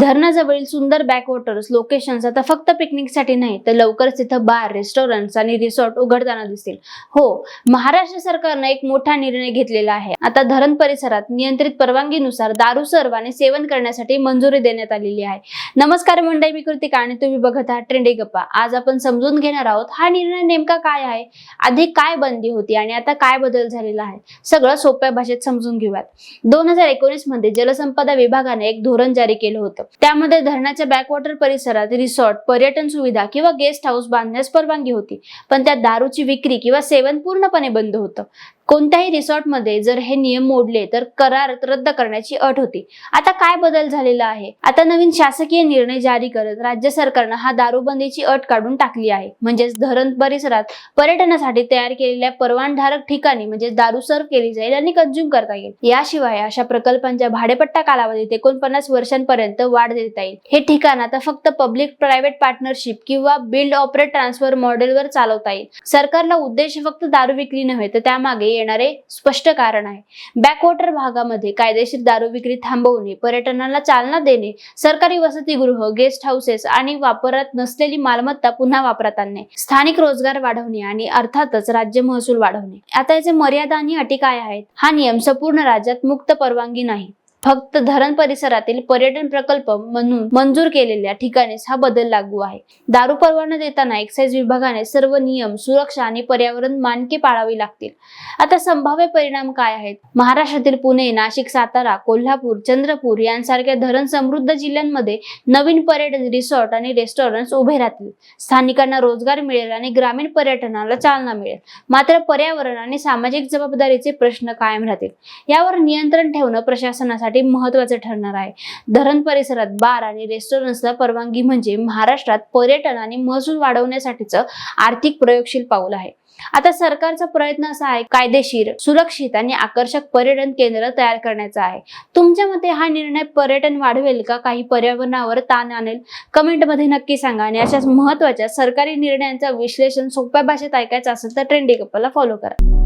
धरणाजवळील सुंदर backwaters locations आता फक्त पिकनिकसाठी नाही तर लवकरच तिथं बार रेस्टॉरंट्स आणि रिसॉर्ट उघडताना दिसतील. हो महाराष्ट्र सरकारनं एक मोठा निर्णय घेतलेला आहे. आता धरण परिसरात नियंत्रित परवानगीनुसार दारू सर्व आणि सेवन करण्यासाठी मंजुरी देण्यात आलेली आहे. नमस्कार मंडळी मी कृतिका आणि तुम्ही बघत आहात ट्रेंडी गप्पा. आज आपण समजून घेणार आहोत हा निर्णय नेमका काय आहे आधी काय बंदी होती आणि आता काय बदल झालेला आहे सगळं सोप्या भाषेत समजून घेऊयात. दोन हजार एकोणीसमध्ये जलसंपदा विभागाने एक धोरण जारी केलं होतं. त्यामध्ये धरणाच्या बॅकवॉटर परिसरात रिसॉर्ट पर्यटन सुविधा किंवा गेस्ट हाऊस बांधण्यास परवानगी होती. पण त्यात दारूची विक्री किंवा सेवन पूर्णपणे बंद होतं. कोणत्याही रिसॉर्टमध्ये जर हे नियम मोडले तर करार रद्द करण्याची अट होती. आता काय बदल झालेला आहे? आता नवीन शासकीय निर्णय जारी करत राज्य सरकारनं हा दारूबंदीची अट काढून टाकली आहे. म्हणजेच धरण परिसरात पर्यटनासाठी तयार केलेल्या परवानधारक ठिकाणी म्हणजे दारू सर्व केली जाईल आणि कंझ्युम करता येईल. याशिवाय अशा प्रकल्पांच्या भाडेपट्टा कालावधीत एकोणपन्नास वर्षांपर्यंत वाढ देता येईल. हे ठिकाण आता फक्त पब्लिक प्रायव्हेट पार्टनरशिप किंवा बिल्ड ऑपरेट ट्रान्सफर मॉडेलवर चालवता येईल. सरकारला उद्देश फक्त दारू विक्री नव्हे तर त्यामागे येणारे स्पष्ट कारण आहे. बॅकवॉटर भागामध्ये कायदेशीर दारू विक्री थांबवणे पर्यटनाला चालना देणे सरकारी वसतिगृह गेस्ट हाऊसेस आणि वापरात नसलेली मालमत्ता पुन्हा वापरात आणणे स्थानिक रोजगार वाढवणे आणि अर्थातच राज्य महसूल वाढवणे. आता याचे मर्यादा आणि अटी काय आहेत? हा नियम संपूर्ण राज्यात मुक्त परवानगी नाही. फक्त धरण परिसरातील पर्यटन प्रकल्प म्हणून मंजूर केलेल्या ठिकाणीच हा बदल लागू आहे. दारू परवाना देताना एक्साईज विभागाने सर्व नियम सुरक्षा आणि पर्यावरण मानके पाळावी लागतील. आता संभाव्य परिणाम काय आहेत? महाराष्ट्रातील पुणे नाशिक सातारा कोल्हापूर चंद्रपूर यांसारख्या धरण समृद्ध जिल्ह्यांमध्ये नवीन पर्यटन रिसॉर्ट आणि रेस्टॉरंट्स उभे राहतील. स्थानिकांना रोजगार मिळेल आणि ग्रामीण पर्यटनाला चालना मिळेल. मात्र पर्यावरण आणि सामाजिक जबाबदारीचे प्रश्न कायम राहतील. यावर नियंत्रण ठेवणं प्रशासनासाठी महत्वाचं ठरणार आहे. धरण परिसरात बार आणि रेस्टॉरंट्सला परवानगी म्हणजे महाराष्ट्रात पर्यटन आणि महसूल वाढवण्यासाठीचं आर्थिक प्रयोगशील पाऊल आहे. आता सरकारचा प्रयत्न असा आहे कायदेशीर सुरक्षित आणि आकर्षक पर्यटन केंद्र तयार करण्याचा आहे. तुमच्या मते हा निर्णय पर्यटन वाढवेल का? काही पर्यावरणावर ताण आणेल? कमेंटमध्ये नक्की सांगा आणि अशाच महत्त्वाच्या सरकारी निर्णयांचं विश्लेषण सोप्या भाषेत ऐकायचं असेल तर ट्रेंडी कपलला फॉलो करा.